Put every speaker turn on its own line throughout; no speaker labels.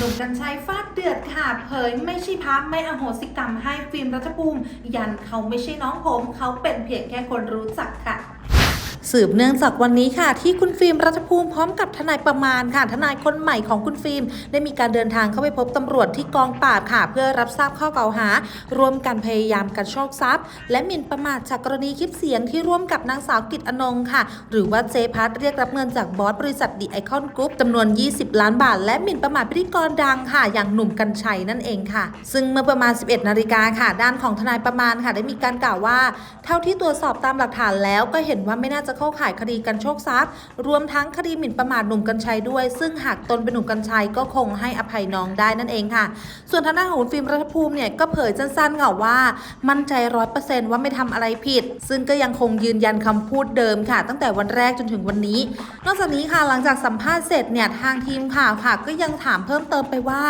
นุ่มกัญชัยฟาดเดือดค่ะ เผยไม่ใช่พักไม่อโหสิกรรมให้ฟิล์มรัฐภูมิ ยันเขาไม่ใช่น้องผม เขาเป็นเพียงแค่คนรู้จักค่ะ สืบเนื่องจากวันนี้ค่ะ ที่คุณฟิล์มรัฐภูมิพร้อมกับทนายประมาณค่ะ ทนายคนใหม่ของคุณฟิล์มได้มีการเดินทางเข้าไปพบตำรวจที่กองปราบค่ะ เพื่อรับทราบข้อกล่าวหา ร่วมกันพยายามกันโชคทรัพย์ และหมิ่นประมาทจากกรณีคลิปเสียงที่ร่วมกับนางสาวกิตอนงค่ะ หรือว่าเจพัทเรียกรับเงินจากบอสบริษัทดีไอคอนกรุ๊ปจำนวน 20 ล้านบาท และหมิ่นประมาทพิธีกรดังค่ะ อย่างหนุ่มกัญชัยนั่นเองค่ะ ซึ่งเมื่อประมาณ 11 นาฬิกาค่ะ ด้านของทนายประมาณค่ะ ได้มีการกล่าวว่า เท่าที่ตรวจสอบตามหลักฐานแล้วก็เห็นว่าไม่น่าจะเข้าข่ายคดีกันโชคทรัพย์ รวมทั้งคดีหมิ่นประมาทหนุ่มกัญชัยด้วย ซึ่งหากตนเป็นหนุ่มกัญชัยก็คงให้อภัยน้องได้นั่นเองค่ะ ส่วนทางด้านของฟิล์มรัฐภูมิเนี่ยก็เผยสั้นๆค่ะว่า มั่นใจร้อยเปอร์เซนต์ว่าไม่ทำอะไรผิด ซึ่งก็ยังคงยืนยันคำพูดเดิมค่ะ ตั้งแต่วันแรกจนถึงวันนี้ นอกจากนี้ค่ะหลังจากสัมภาษณ์เสร็จเนี่ยทางทีมข่าวค่ะ ก็ยังถามเพิ่มเติมไปว่า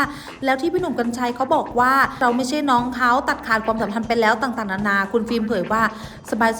แล้วที่พี่หนุ่มกัญชัยเขาบอกว่าเราไม่ใช่น้องเขาตัดขาดความสัมพันธ์ไปแล้วต่างๆนานา คุณฟิล์มเผยว่า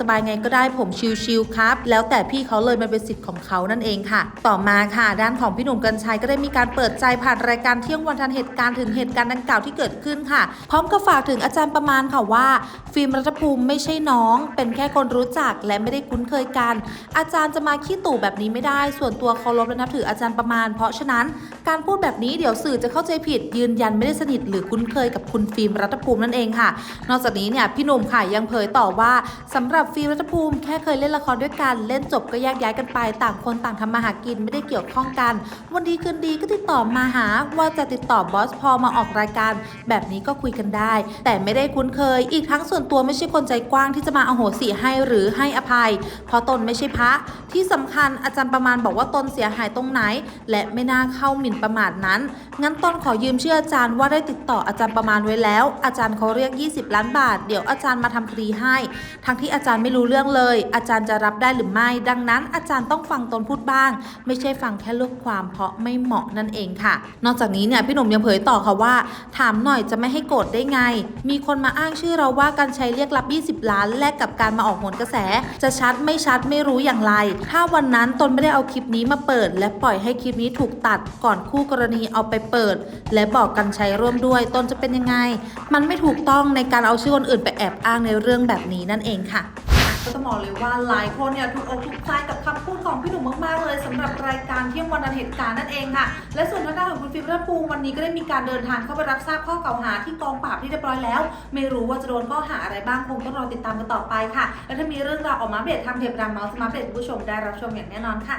สบายๆไงก็ได้ผมชิลๆครับแล้วแล้วแต่พี่เขาเลยมันเป็นสิทธิ์ของเขานั่นเองค่ะ ต่อมาค่ะ ด้านของพี่หนุ่มกัญชัยก็ได้มีการเปิดใจผ่านรายการเที่ยงวันทันเหตุการณ์ถึงเหตุการณ์ดังกล่าวที่เกิดขึ้นค่ะ พร้อมกับฝากถึงอาจารย์ประมาณค่ะว่า ฟิล์มรัฐภูมิไม่ใช่น้อง เป็นแค่คนรู้จักและไม่ได้คุ้นเคยกัน อาจารย์จะมาขี้ตู่แบบนี้ไม่ได้ ส่วนตัวเคารพและนับถืออาจารย์ประมาณ เพราะฉะนั้นการพูดแบบนี้เดี๋ยวสื่อจะเข้าใจผิด ยืนยันไม่ได้สนิทหรือคุ้นเคยกับคุณฟิล์มรัฐภูมินั่นเองค่ะ นอกจากนี้เนี่ยพี่หนุ่มค่ะยังเผยต่อว่าสำหรับฟิล์มรัฐภูมิแค่เคยเล่นละครด้วยกันเล่นจบก็แยกย้ายกันไป ต่างคนต่างทำมาหากินไม่ได้เกี่ยวข้องกัน วันดีคืนดีก็ติดต่อมาหาว่าจะติดต่อบอสพอมาออกรายการ แบบนี้ก็คุยกันได้ แต่ไม่ได้คุ้นเคย อีกทั้งส่วนตัวไม่ใช่คนใจกว้างที่จะมาอโหสิให้หรือให้อภัย เพราะตนไม่ใช่พระ ที่สำคัญอาจารย์ประมาณบอกว่าตนเสียหายตรงไหน และไม่น่าเข้าหมิ่นประมาทนั้น งั้นตนขอยืมเชื่ออาจารย์ว่าได้ติดต่ออาจารย์ประมาณไว้แล้ว อาจารย์เขาเรียก 20 ล้านบาท เดี๋ยวอาจารย์มาทำคดีให้ ทั้งที่อาจารย์ไม่รู้เรื่องเลย อาจารย์จะรับได้หรือไม่ ดังนั้นอาจารย์ต้องฟังตนพูดบ้าง ไม่ใช่ฟังแค่เลือกความเพราะไม่เหมาะนั่นเองค่ะ นอกจากนี้เนี่ยพี่หนุ่มยังเผยต่อค่ะว่า ถามหน่อยจะไม่ให้โกรธได้ไง มีคนมาอ้างชื่อเราว่าการใช้เรียกรับ 20 ล้านแลกกับการมาออกหนกระแส จะชัดไม่ชัดไม่รู้อย่างไร ถ้าวันนั้นตนไม่ได้เอาคลิปนี้มาเปิด และปล่อยให้คลิปนี้ถูกตัดก่อนคู่กรณีเอาไปเปิด และบอกกันใช้ร่วมด้วยตนจะเป็นยังไง มันไม่ถูกต้องในการเอาชื่อคนอื่นไปแอบอ้างในเรื่องแบบนี้นั่นเองค่ะ ก็ต้องบอกเลยว่าหลายคนเนี่ยถูกอกถูกใจกับคำพูดของพี่หนุ่มมากๆเลยสำหรับรายการเที่ยงวันอันเหตุการณ์นั่นเองค่ะ และส่วนทางด้านของคุณฟิล์มรัฐภูวันนี้ก็ได้มีการเดินทางเข้าไปรับทราบข้อกล่าวหาที่กองปราบที่เรียบร้อยแล้ว ไม่รู้ว่าจะโดนข้อหาอะไรบ้างคงต้องรอติดตามกันต่อไปค่ะ และถ้ามีเรื่องราวออกมาอัปเดทาเพจดามเมาส์มาอัปเดตให้ผู้ชมได้รับชมอย่างแน่นอนค่ะ